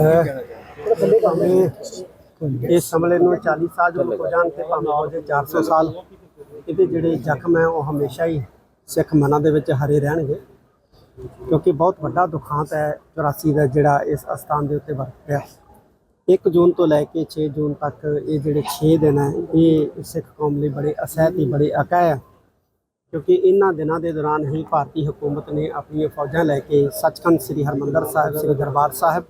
ਇਹ ਇਸ ਹਮਲੇ ਨੂੰ 40 ਸਾਲ ਜੋ ਹੋ ਜਾਣ ਤੇ ਭਾਵੇਂ ਹੋ ਜਾਏ 400 ਸਾਲ, ਇਹਦੇ ਜਿਹੜੇ ਜ਼ਖਮ ਹੈ ਉਹ ਹਮੇਸ਼ਾ ਹੀ ਸਿੱਖ ਮਨਾਂ ਦੇ ਵਿੱਚ ਹਰੇ ਰਹਿਣਗੇ। ਕਿਉਂਕਿ ਬਹੁਤ ਵੱਡਾ ਦੁਖਾਂਤ ਹੈ 84 ਦਾ ਜਿਹੜਾ ਇਸ ਅਸਥਾਨ ਦੇ ਉੱਤੇ ਵਰਤਿਆ 1 ਜੂਨ ਤੋਂ ਲੈ ਕੇ 6 ਜੂਨ ਤੱਕ ਇਹ ਜਿਹੜੇ 6 ਦਿਨ ਹੈ, ਇਹ ਸਿੱਖ ਕੌਮ ਲਈ ਬੜੇ ਅਸਹਿਤੀ ਬੜੇ ਅਕਾ ਹੈ। ਕਿਉਂਕਿ ਇਹਨਾਂ ਦਿਨਾਂ ਦੇ ਦੌਰਾਨ ਹੀ ਭਾਰਤੀ ਹਕੂਮਤ ਨੇ ਆਪਣੀਆਂ ਫੌਜਾਂ ਲੈ ਕੇ ਸੱਚਖੰਡ ਸ੍ਰੀ ਹਰਮੰਦਰ ਸਾਹਿਬ, ਸ੍ਰੀ ਦਰਬਾਰ ਸਾਹਿਬ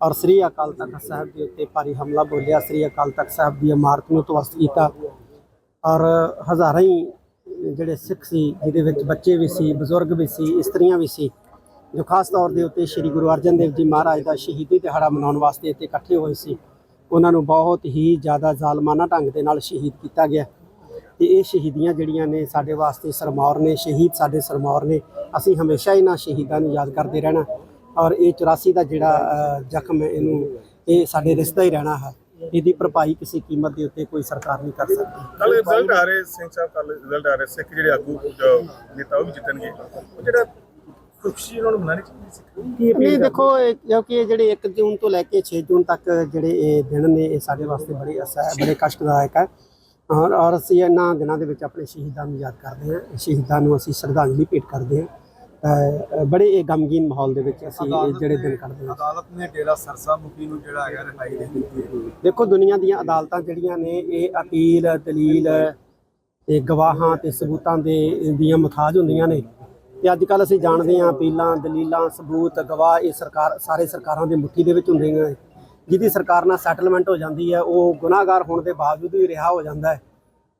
ਔਰ ਸ੍ਰੀ ਅਕਾਲ ਤਖਤ ਸਾਹਿਬ ਦੇ ਉੱਤੇ ਭਾਰੀ ਹਮਲਾ ਬੋਲਿਆ। ਸ੍ਰੀ ਅਕਾਲ ਤਖਤ ਸਾਹਿਬ ਦੀ ਇਮਾਰਤ ਨੂੰ ਧਵਸਤ ਕੀਤਾ। ਔਰ ਹਜ਼ਾਰਾਂ ਹੀ ਜਿਹੜੇ ਸਿੱਖ ਸੀ, ਜਿਹਦੇ ਵਿੱਚ ਬੱਚੇ ਵੀ ਸੀ, ਬਜ਼ੁਰਗ ਵੀ ਸੀ, ਇਸਤਰੀਆਂ ਵੀ ਸੀ, ਜੋ ਖਾਸ ਤੌਰ ਦੇ ਉੱਤੇ ਸ੍ਰੀ ਗੁਰੂ ਅਰਜਨ ਦੇਵ ਜੀ ਮਹਾਰਾਜ ਦਾ ਸ਼ਹੀਦੀ ਦਿਹਾੜਾ ਮਨਾਉਣ ਵਾਸਤੇ ਇੱਥੇ ਇਕੱਠੇ ਹੋਏ ਸੀ। ਉਹਨਾਂ ਨੂੰ ਬਹੁਤ ਹੀ ਜ਼ਿਆਦਾ ਜ਼ਾਲਮਾਨਾ ਢੰਗ ਦੇ ਨਾਲ ਸ਼ਹੀਦ ਕੀਤਾ ਗਿਆ। ਤੇ ਇਹ ਸ਼ਹੀਦੀਆਂ ਜਿਹੜੀਆਂ ਨੇ, ਸਾਡੇ ਵਾਸਤੇ ਸਰਮੌਰ ਨੇ, ਸ਼ਹੀਦ ਸਾਡੇ ਸਰਮੌਰ ਨੇ, ਅਸੀਂ ਹਮੇਸ਼ਾ ਇਹਨਾਂ ਸ਼ਹੀਦਾਂ ਨੂੰ ਯਾਦ ਕਰਦੇ ਰਹਿਣਾ। ਔਰ ਇਹ 84 ਦਾ ਜਿਹੜਾ ਜ਼ਖਮ ਹੈ ਇਹਨੂੰ ਇਹ ਸਾਡੇ ਰਿਸ਼ਤਾ ਹੀ ਰਹਿਣਾ ਹੈ। ਇਹਦੀ ਭਰਪਾਈ ਕਿਸੇ ਕੀਮਤ ਦੇ ਉੱਤੇ ਕੋਈ ਸਰਕਾਰ ਨਹੀਂ ਕਰ ਸਕਦੀ। ਕੱਲ ਰਿਜ਼ਲਟ ਆ ਰਹੇ ਸਿੰਘ ਸਾਹਿਬ ਕੱਲ ਰਿਜ਼ਲਟ ਆ ਰਹੇ ਸਿੱਖ ਜਿਹੜੇ ਆਗੂ ਨੇਤਾ ਉਹ ਵੀ ਜਿੱਤਣਗੇ। ਉਹ ਜਿਹੜਾ ਖੁਸ਼ੀ ਉਹਨਾਂ ਨੂੰ ਮਨਾਣੀ ਚਾਹੀਦੀ ਸੀ। ਨਹੀਂ ਦੇਖੋ ਕਿਉਂਕਿ ਇਹ ਜਿਹੜੇ 1 ਜੂਨ ਤੋਂ ਲੈ ਕੇ 6 ਜੂਨ ਤੱਕ ਜਿਹੜੇ ਇਹ ਦਿਨ ਨੇ ਇਹ ਸਾਡੇ ਵਾਸਤੇ ਬੜੇ ਅਸਾ ਬੜੇ ਕਸ਼ਟਦਾਇਕ ਹੈ ਔਰ ਅਸੀਂ ਇਹਨਾਂ ਦਿਨਾਂ ਦੇ ਵਿੱਚ ਆਪਣੇ ਸ਼ਹੀਦਾਂ ਨੂੰ ਯਾਦ ਕਰਦੇ ਹਾਂ। ਸ਼ਹੀਦਾਂ ਨੂੰ ਅਸੀਂ ਸ਼ਰਧਾਂਜਲੀ ਭੇਟ ਕਰਦੇ ਹਾਂ। ਬੜੇ ਇਹ ਗਮਗੀਨ ਮਾਹੌਲ ਦੇ ਵਿੱਚ ਅਸੀਂ ਇਹ ਜਿਹੜੇ ਦਿਨ ਕੱਢਦੇ ਹਾਂ। ਅਦਾਲਤ ਨੇ ਡੇਰਾ ਸਰਸਾ ਮੁਖੀ ਨੂੰ ਜਿਹੜਾ ਹੈਗਾ ਰਿਹਾਈ ਦੇ ਦਿੱਤੀ ਦੇਖੋ ਦੁਨੀਆ ਦੀਆਂ ਅਦਾਲਤਾਂ ਜਿਹੜੀਆਂ ਨੇ ਇਹ ਅਪੀਲ ਦਲੀਲ ਤੇ ਗਵਾਹਾਂ ਤੇ ਸਬੂਤਾਂ ਦੇ ਦੀਆਂ ਮੁਤਾਜ ਹੁੰਦੀਆਂ ਨੇ। ਤੇ ਅੱਜ ਕੱਲ ਅਸੀਂ ਜਾਣਦੇ ਹਾਂ ਅਪੀਲਾਂ ਦਲੀਲਾਂ ਸਬੂਤ ਗਵਾਹ ਇਹ ਸਰਕਾਰ ਸਾਰੇ ਸਰਕਾਰਾਂ ਦੇ ਮੁੱਠੀ ਦੇ ਵਿੱਚ ਹੁੰਦੇ ਨੇ। ਜਿਹਦੀ ਸਰਕਾਰ ਨਾਲ ਸੈਟਲਮੈਂਟ ਹੋ ਜਾਂਦੀ ਹੈ ਉਹ ਗੁਨਾਹਗਾਰ ਹੋਣ ਦੇ ਬਾਵਜੂਦ ਵੀ ਰਿਹਾ ਹੋ ਜਾਂਦਾ ਹੈ।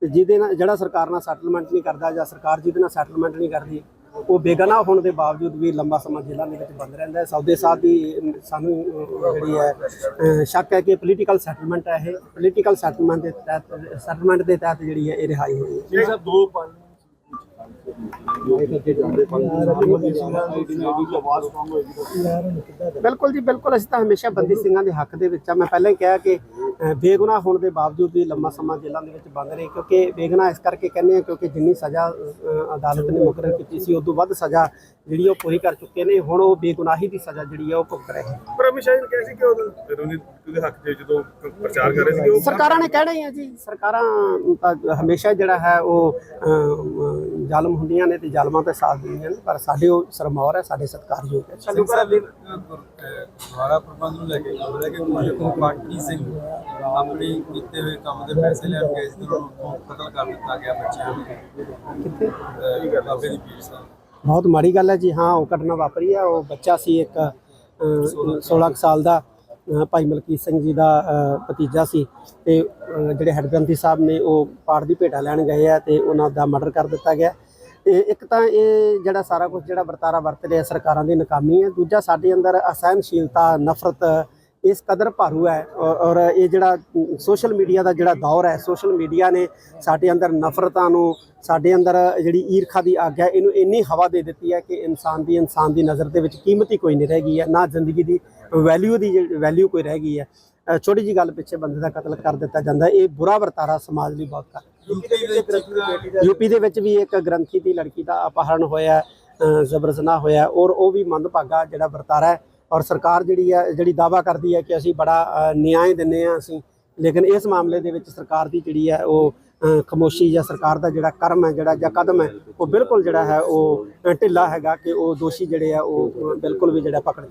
ਤੇ ਜਿਹਦੇ ਨਾਲ ਜਿਹੜਾ ਸਰਕਾਰ ਨਾਲ ਸੈਟਲਮੈਂਟ ਨਹੀਂ ਕਰਦਾ ਜਾਂ ਸਰਕਾਰ ਜਿਹਦੇ ਨਾਲ ਸੈਟਲਮੈਂਟ ਨਹੀਂ ਕਰਦੀ ਉਹ ਬੇਗਨਾਹ ਹੋਣ ਦੇ ਬਾਵਜੂਦ ਵੀ ਲੰਬਾ ਸਮਾਂ ਜੇਲ੍ਹਾਂ ਦੇ ਵਿੱਚ ਬੰਦ ਰਹਿੰਦਾ ਹੈ। ਸੌਦੇ ਸਾਥ ਦੀ ਸਾਨੂੰ ਜਿਹੜੀ ਹੈ ਸ਼ੱਕ ਹੈ ਕਿ ਪੋਲੀਟੀਕਲ ਸੈਟਲਮੈਂਟ ਹੈ ਇਹ। ਪੋਲੀਟੀਕਲ ਸੈਟਲਮੈਂਟ ਦੇ ਤਹਿਤ ਸੈਟਲਮੈਂਟ ਦੇ ਤਹਿਤ ਜਿਹੜੀ ਹੈ ਇਹ ਰਿਹਾਈ ਹੋਈ ਹੈ। ਸਾਹਿਬ ਦੋ ਪੰਜ ਬਿਲਕੁਲ ਜੀ ਬਿਲਕੁਲ। ਅਸੀਂ ਤਾਂ ਹਮੇਸ਼ਾ ਬੰਦੀ ਸਿੰਘਾਂ ਦੇ ਹੱਕ ਦੇ ਵਿੱਚ ਆ। ਮੈਂ ਪਹਿਲਾਂ ਹੀ ਕਿਹਾ ਕਿ ਬੇਗੁਨਾਹ ਹੋਣ ਦੇ ਬਾਵਜੂਦ ਵੀ ਲੰਮਾ ਸਮਾਂ ਜੇਲ੍ਹਾਂ ਦੇ ਵਿੱਚ ਬੰਦ ਰਹੇ ਕਿਉਂਕਿ ਬੇਗੁਨਾਹ ਇਸ ਕਰਕੇ ਕਹਿੰਦੇ ਆ ਕਿਉਂਕਿ ਜਿੰਨੀ ਸਜ਼ਾ ਅਦਾਲਤ ਨੇ ਮੁਕਰਰ ਕੀਤੀ ਸੀ ਉਸ ਤੋਂ ਵੱਧ ਸਜ਼ਾ ਜਿਹੜੀ ਉਹ ਪੂਰੀ ਕਰ ਚੁੱਕੇ ਨੇ। ਹੁਣ ਉਹ ਬੇਗੁਨਾਹੀ ਦੀ ਸਜ਼ਾ ਜਿਹੜੀ ਆ ਉਹ ਭੁਗਤ ਰਹੇ ਪਰ ਅਮਿਤ ਸ਼ਾਹ ਜੀ ਨੇ ਕਿਹਾ ਸੀ ਕਿ ਉਹ ਰਣਜੀਤ ਦੇ ਹੱਕ 'ਚ ਜਦੋਂ ਪ੍ਰਚਾਰ ਕਰ ਰਹੇ ਸੀ ਕਿ ਉਹ ਸਰਕਾਰਾਂ ਨੇ ਕਹਿਣਾ ਹੀ ਆ ਜੀ ਸਰਕਾਰਾਂ ਤਾਂ ਹਮੇਸ਼ਾ ਜਿਹੜਾ ਹੈ ਉਹ ਜ਼ਾਲਮ ਹੁੰਦੀਆਂ ਨੇ ਤੇ ਜ਼ਾਲਮਾਂ ਤੇ ਸਾਥ ਦਿੰਦੀਆਂ ਨੇ ਪਰ ਸਾਡੇ ਉਹ ਸਰਮੌਰ ਹੈ ਸਾਡੇ ਸਤਿਕਾਰਯੋਗ ਹੈ। ਸਿੰਘ ਸਾਹਿਬ ਗੁਰਦੁਆਰਾ ਪ੍ਰਬੰਧ ਨੂੰ ਲੈ ਕੇ ਖਬਰ ਹੈ ਕਿ ਕੁਝ ਬਾਕੀ ਸਿੰਘ ਆਪਣੇ ਕੀਤੇ ਹੋਏ ਕੰਮ ਦੇ ਪੈਸੇ ਲੈਣ ਗਏ ਸੀ ਤੇ ਉਹਨਾਂ ਨੂੰ ਉੱਥੋਂ ਕਤਲ ਕਰ ਦਿੱਤਾ ਗਿਆ ਬੱਚਿਆਂ ਨੂੰ। ਕਿੱਥੇ? ਬਾਬੇ ਦੀ ਪੀਰ ਸਾਹਿਬ। ਬਹੁਤ ਮਾੜੀ ਗੱਲ ਹੈ ਜੀ। ਹਾਂ ਉਹ ਘਟਨਾ ਵਾਪਰੀ ਹੈ। ਉਹ ਬੱਚਾ ਸੀ ਇੱਕ ਅ, 16 ਕੁ ਸਾਲ ਦਾ ਭਾਈ ਮਲਕੀਤ ਸਿੰਘ ਜੀ ਦਾ ਭਤੀਜਾ ਸੀ ਤੇ ਜਿਹੜੇ ਹੈਡ ਗ੍ਰੰਥੀ ਸਾਹਿਬ ਨੇ ਉਹ ਪਾੜ ਦੀ ਭੇਟਾ ਲੈਣ ਗਏ ਆ ਤੇ ਉਹਨਾਂ ਦਾ ਮਰਡਰ ਕਰ ਦਿੱਤਾ ਗਿਆ। ਇਹ ਇੱਕ ਤਾਂ ਇਹ ਜਿਹੜਾ ਸਾਰਾ ਕੁਝ ਜਿਹੜਾ ਵਰਤਾਰਾ ਵਰਤ ਰਿਹਾ ਸਰਕਾਰਾਂ ਦੀ ਨਾਕਾਮੀ ਹੈ, ਦੂਜਾ ਸਾਡੇ ਅੰਦਰ ਅਸਹਿਣਸ਼ੀਲਤਾ, ਨਫ਼ਰਤ ਇਸ ਕਦਰ ਭਾਰੂ ਹੈ ਔਰ ਔਰ ਇਹ ਜਿਹੜਾ ਸੋਸ਼ਲ ਮੀਡੀਆ ਦਾ ਜਿਹੜਾ ਦੌਰ ਹੈ, ਸੋਸ਼ਲ ਮੀਡੀਆ ਨੇ ਸਾਡੇ ਅੰਦਰ ਨਫ਼ਰਤਾਂ ਨੂੰ, ਸਾਡੇ ਅੰਦਰ ਜਿਹੜੀ ਈਰਖਾ ਦੀ ਅੱਗ ਹੈ ਇਹਨੂੰ ਇੰਨੀ ਹਵਾ ਦੇ ਦਿੱਤੀ ਹੈ ਕਿ ਇਨਸਾਨ ਦੀ ਇਨਸਾਨ ਦੀ ਨਜ਼ਰ ਦੇ ਵਿੱਚ ਕੀਮਤ ਹੀ ਕੋਈ ਨਹੀਂ ਰਹਿ ਗਈ ਹੈ, ਨਾ ਜ਼ਿੰਦਗੀ ਦੀ ਵੈਲਿਊ ਦੀ ਵੈਲਿਊ ਕੋਈ ਰਹਿ ਗਈ ਹੈ। ਛੋਟੀ ਜੀ ਗੱਲ ਪਿੱਛੇ ਬੰਦੇ ਦਾ ਕਤਲ ਕਰ ਦਿੱਤਾ ਜਾਂਦਾ ਇਹ ਬੁਰਾ ਵਰਤਾਰਾ ਸਮਾਜ ਲਈ ਬਹੁਤ ਕਰ ਯੂਪੀ ਦੇ ਵਿੱਚ ਵੀ ਇੱਕ ਗ੍ਰੰਥੀ ਦੀ ਲੜਕੀ ਦਾ ਅਪਹਰਣ ਹੋਇਆ ਜ਼ਬਰ ਜ਼ਨਾ ਹੋਇਆ ਔਰ ਉਹ ਵੀ ਮੰਦਭਾਗਾ ਜਿਹੜਾ ਵਰਤਾਰਾ ਹੈ ਔਰ ਸਰਕਾਰ ਜਿਹੜੀ ਹੈ ਜਿਹੜੀ ਦਾਵਾ ਕਰਦੀ ਹੈ ਕਿ ਅਸੀਂ ਬੜਾ ਨਿਆਂ ਦਿੰਨੇ ਆ ਅਸੀਂ। ਲੇਕਿਨ ਇਸ ਮਾਮਲੇ ਦੇ ਵਿੱਚ ਸਰਕਾਰ ਦੀ ਜਿਹੜੀ ਹੈ ਉਹ ਖਾਮੋਸ਼ੀ ਜਾਂ ਸਰਕਾਰ ਦਾ ਜਿਹੜਾ ਕਰਮ ਹੈ ਜਿਹੜਾ ਜਾਂ ਕਦਮ ਹੈ ਉਹ ਬਿਲਕੁਲ ਜਿਹੜਾ ਹੈ ਉਹ ਢਿੱਲਾ ਹੈਗਾ ਕਿ ਉਹ ਦੋਸ਼ੀ ਜਿਹੜੇ ਆ ਉਹ ਬਿਲਕੁਲ ਵੀ ਜਿਹੜਾ ਪਕੜ